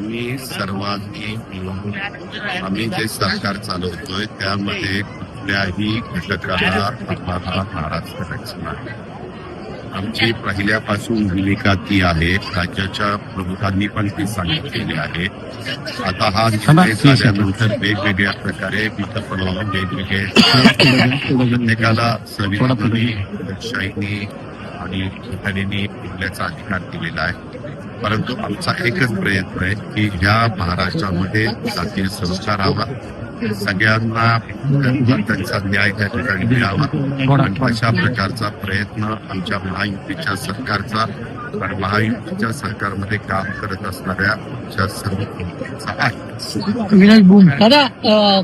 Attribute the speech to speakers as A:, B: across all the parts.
A: आम्ही सर्वांनी मिळून आम्ही जे सरकार चालवतोय त्यामध्ये कुठल्याही घटकाला आम्हाला नाराज करायचं नाही. आमची पहिल्यापासून भूमिका ती आहे राज्याच्या प्रमुखांनी पण ती सांगितलेली आहे. आता हा निर्णय झाल्यानंतर वेगवेगळ्या प्रकारे विकल्प वेगवेगळे प्रत्येकाला संविधानाने लोकशाहीने आणि अधिकार दिलेला आहे. परंतु आमचा एकच प्रयत्न आहे की ह्या महाराष्ट्रामध्ये जातीय संस्कार सगळ्यांना त्यांचा न्याय त्या ठिकाणी मिळावा. अशा प्रकारचा प्रयत्न आमच्या महायुतीच्या सरकारचा आणि महायुतीच्या सरकारमध्ये काम करत असणाऱ्या आमच्या सर्व
B: दादा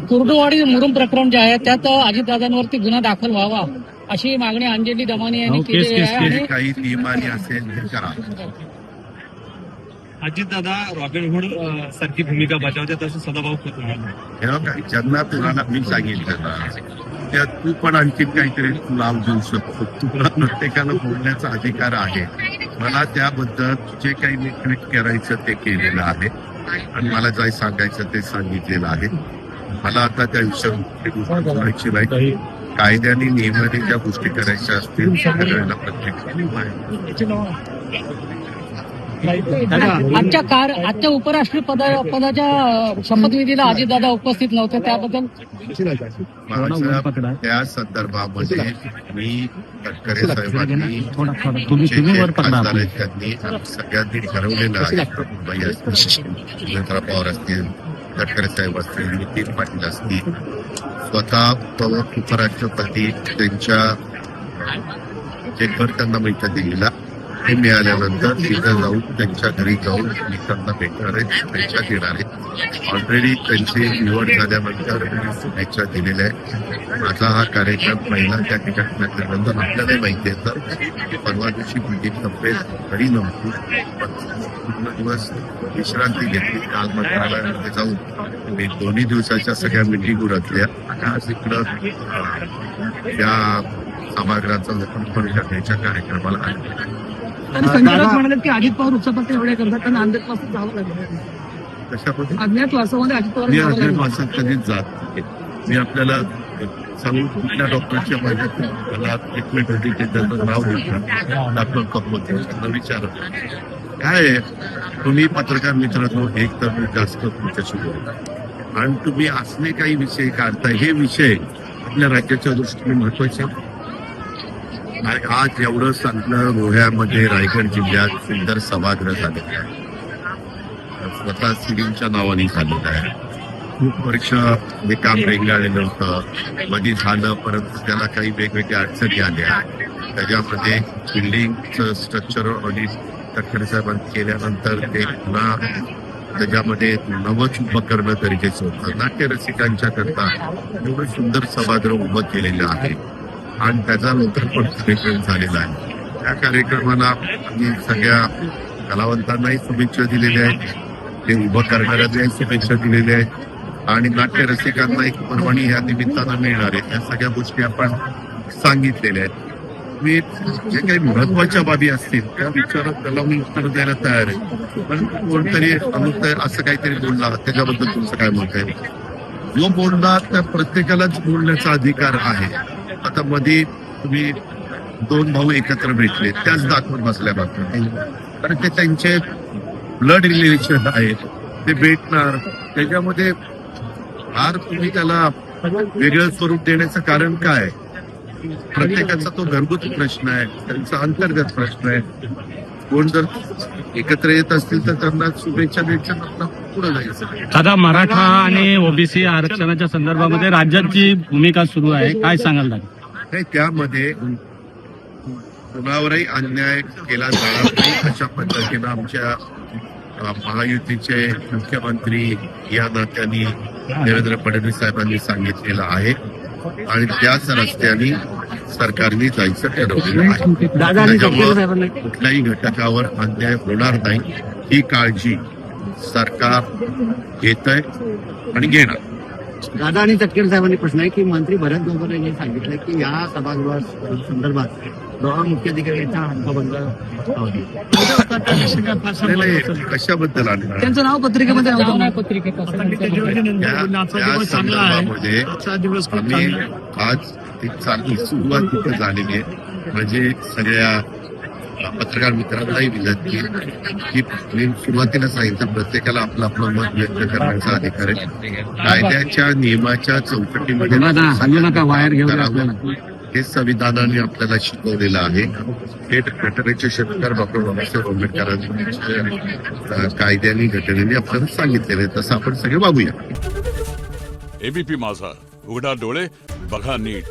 B: कुर्डुवाडी मुरुम प्रकरण जे आहे त्यात अजितदादांवरती गुन्हा दाखल व्हावा अशी मागणी अंजली दमानी यांनी
C: हो,
B: केली आहे.
A: काही नियमाने असेल ते करा.
C: अजितदादा रॉबिनहुड सारखी भूमिका बजावतात असं सदाभाऊ खोत म्हणाले.
A: हे ज्यांना तुम्हाला मी सांगितलं ना त्या तू पण आणखी काहीतरी लाभ देऊ शकतो. तुला प्रत्येकाला बोलण्याचा अधिकार आहे. मला त्याबद्दल जे काही मी ट्विट करायचं ते केलेलं आहे. आणि मला जे सांगायचं ते सांगितलेलं आहे. मला आता त्या विषयावर बोलायची नाही. कायद्याने नियमाने ज्या गोष्टी करायच्या असतील त्या करायला प्रत्येक
B: आजच्या कार आजच्या उपराष्ट्रीय पदा पदाच्या शपथविधीला अजितदादा उपस्थित नव्हते त्याबद्दल
A: त्या संदर्भामध्ये मी तटकरे साहेबांनी त्यांनी सगळ्यांनी ठरवलेलं आहे. असतील पवार असतील तटकरे साहेब असतील नितीन पाटील असतील स्वतः उपराष्ट्रपती त्यांच्या जे घर त्यांना मिळतं दिलेला हे मिळाल्यानंतर तिथं जाऊन त्यांच्या घरी जाऊन मी त्यांना भेटणार आहे शुभेच्छा देणार आहे ऑलरेडी त्यांची निवड झाल्यानंतर मी शुभेच्छा दिलेल्या आहे माझा हा कार्यक्रम पहिला त्या ठिकाणी झाल्यानंतर आपल्याला माहिती आहे तर परवा दिवशी बिल्डिंग तब्येत घरी नव्हती. पण पूर्ण दिवस विश्रांती घेतली. काल मंत्रालयामध्ये जाऊन मी दोन्ही दिवसाच्या सगळ्या मिटिंग उरतल्या आज इकडं अं, या सभागृहाचा लोकांपर्यंत करण्याच्या कार्यक्रमाला आले.
B: म्हणाले की अजित पवार एवढे करतात त्यांना जावं लागेल अज्ञात अजित पवार
A: मी कधीच जात. मी आपल्याला सांगू कुठल्या डॉक्टरच्या माझ्यात मला ट्रीटमेंट होती ते त्याचं नाव घेतलं. डॉक्टर कपमत त्यांना विचारत काय? तुम्ही पत्रकार मित्रांनो एक तर मी जास्त तुमच्याशी बोलतो आणि तुम्ही असले काही विषय काढताय हे विषय आपल्या राज्याच्या दृष्टीने महत्त्वाचे आज एवढं सांगणं गोव्यामध्ये रायगड जिल्ह्यात सुंदर सभागृह झालेलं आहे. स्वतः सिडींच्या नावाने झालेलं आहे. खूप वर्ष हे काम रेंगाळलेलं होतं. मध्ये झालं परंतु त्याला काही वेगवेगळ्या अडचणी आल्या. त्याच्यामध्ये बिल्डिंगचं स्ट्रक्चर ऑडिट तटकरे साहेबांनी केल्यानंतर ते पुन्हा त्याच्यामध्ये नवच उपकरणं करणं गरजेचं होतं. नाट्य रसिकांच्या करता एवढं सुंदर सभागृह उभं केलेलं आहे. आणि त्याचा नंतर पण कार्यक्रम झालेला आहे. त्या कार्यक्रमाला मी सगळ्या कलावंतांनाही शुभेच्छा दिलेल्या आहेत. ते उभं करणाऱ्यांनाही शुभेच्छा दिलेल्या आहेत. आणि नाट्य रसिकांना एक परवानी ह्या निमित्तानं मिळणार आहे. त्या सगळ्या गोष्टी आपण सांगितलेल्या आहेत. मी जे काही महत्त्वाच्या बाबी असतील त्या विचारात त्याला मी उत्तर द्यायला तयार आहे. पण कोणतरी अमुक असं काहीतरी बोलला त्याच्याबद्दल तुमचं काय मत आहे? जो बोलला त्या प्रत्येकालाच बोलण्याचा अधिकार आहे. आता मध्ये तुम्ही दोन भाऊ एकत्र भेटले त्याच दाखवत बसल्या बातम्या. कारण ते त्यांचे ब्लड रिलेशन आहेत ते भेटणार. त्याच्यामध्ये फार तुम्ही त्याला वेगळं स्वरूप देण्याचं कारण काय? प्रत्येकाचा तो घरगुती प्रश्न आहे त्यांचा अंतर्गत प्रश्न आहे. कोण जर एकत्र येत असतील तर त्यांना शुभेच्छा द्यायच्या नंतर पुढे जायचं.
C: दादा मराठा आणि ओबीसी आरक्षणाच्या संदर्भामध्ये राज्याची भूमिका सुरू आहे. काय सांगाल दादा?
A: नाही त्यामध्ये कुणावरही अन्याय केला जाणार नाही अशा पद्धतीनं आमच्या महायुतीचे मुख्यमंत्री या नात्याने देवेंद्र फडणवीस साहेबांनी सांगितलेलं आहे. आणि त्याच रस्त्याने सरकारने जायचं ठरवलेलं आहे. त्याच्यामुळं कुठल्याही घटकावर अन्याय होणार नाही. ही काळजी सरकार घेत आहे आणि घेणार.
D: दादा आणि तटकरे साहेबांनी प्रश्न आहे की मंत्री भरत गोगोले यांनी सांगितलं की या सभागृहा संदर्भात दोहा मुख्याधिकाऱ्यांचा हक्कभंग
A: कशाबद्दल आले?
D: त्यांचं नाव पत्रिकेमध्ये
A: आम्ही आज ती चांगली सुरुवात तिथे झालेली आहे. म्हणजे सगळ्या पत्रकार मित्रांनाही विनंती की मी सुरुवातीला सांगितलं प्रत्येकाला आपलं आपलं मत व्यक्त करण्याचा अधिकार आहे. कायद्याच्या नियमाच्या चौकटीमध्ये. हे संविधानाने आपल्याला शिकवलेलं आहे. हे घटनेचे शतकार डॉक्टर बाबासाहेब आंबेडकरांच्या अं, कायद्याने घटनेने आपल्याला सांगितलेलं आहे. तसं आपण सगळे वागूया
E: एबीपी माझा उघडा डोळे बघा नीट.